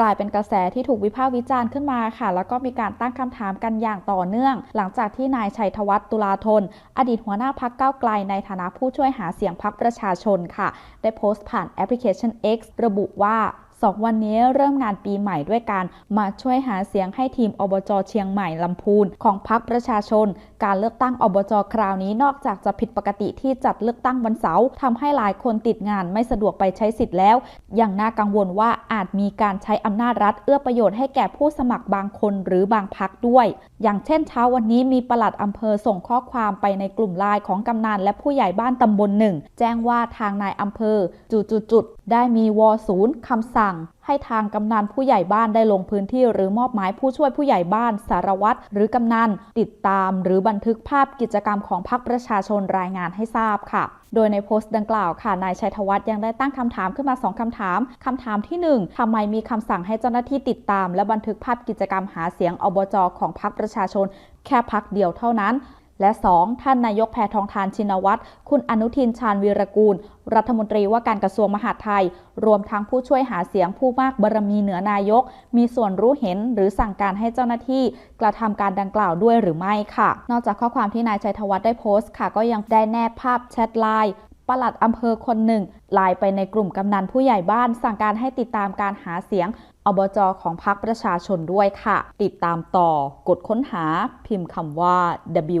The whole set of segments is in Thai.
กลายเป็นกระแสที่ถูกวิพากษ์วิจารณ์ขึ้นมาค่ะ แล้วก็มีการตั้งคำถามกันอย่างต่อเนื่อง หลังจากที่นายชัยธวัฒน์ตุลาธน อดีตหัวหน้าพักเก้าไกลในฐานะผู้ช่วยหาเสียงพักประชาชนค่ะ ได้โพสต์ผ่านแอปพลิเคชัน X ระบุว่า สองวันนี้เริ่มงานปีใหม่ด้วยการมาช่วยหาเสียงให้ทีมอบจเชียงใหม่ลำพูนของพักประชาชน การเลือกตั้งอบจคราวนี้นอกจากจะผิดปกติที่จัดเลือกตั้งวันเสาร์ทำให้หลายคนติดงานไม่สะดวกไปใช้สิทธิ์แล้วยังน่ากังวลว่าอาจมีการใช้อำนาจรัฐเอื้อประโยชน์ให้แก่ผู้สมัครบางคนหรือบางพักด้วย อย่างเช่นเช้าวันนี้มีปลัดอำเภอส่งข้อความไปในกลุ่มไลน์ของกำนันและผู้ใหญ่บ้านตำบลหนึ่งแจ้งว่าทางนายอำเภอจุดๆได้มีวอศูนย์คำสั่งให้ทางกำนันผู้ใหญ่บ้านได้ลงพื้นที่หรือมอบหมายผู้ช่วยผู้ใหญ่บ้าน สารวัตรหรือกำนันติดตามหรือบันทึกภาพกิจกรรมของพรรคประชาชนรายงานให้ทราบค่ะโดยในโพสต์ดังกล่าวค่ะ นายชัยธวัฒน์ยังได้ตั้งคำถามขึ้นมา 2 คำถาม คำถามที่ 1ทำไมมีคำสั่งให้เจ้าหน้าที่ติดตาม และบันทึกภาพกิจกรรมหาเสียงอบจของพรรคประชาชน แค่พักเดียวเท่านั้น และ 2. ท่านนายกแพทองทานชินวัตร คุณอนุทินชาญวีรกูล รัฐมนตรีว่าการกระทรวงมหาดไทย รวมทั้งผู้ช่วยหาเสียงผู้มากบารมีเหนือนายก มีส่วนรู้เห็นหรือสั่งการให้เจ้าหน้าที่ กระทำการดังกล่าวด้วยหรือไม่ค่ะ นอกจากข้อความที่นายชัยธวัฒน์ได้โพสต์ค่ะ ก็ยังได้แนบภาพแชทไลน์ ปลัดอำเภอคนหนึ่งไลน์ไปในกลุ่มกำนันผู้ใหญ่บ้าน สั่งการให้ติดตามการหาเสียงอบจของพรรคประชาชนด้วยค่ะ ติดตามต่อกดค้นหาพิมพ์คำว่า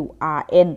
WRN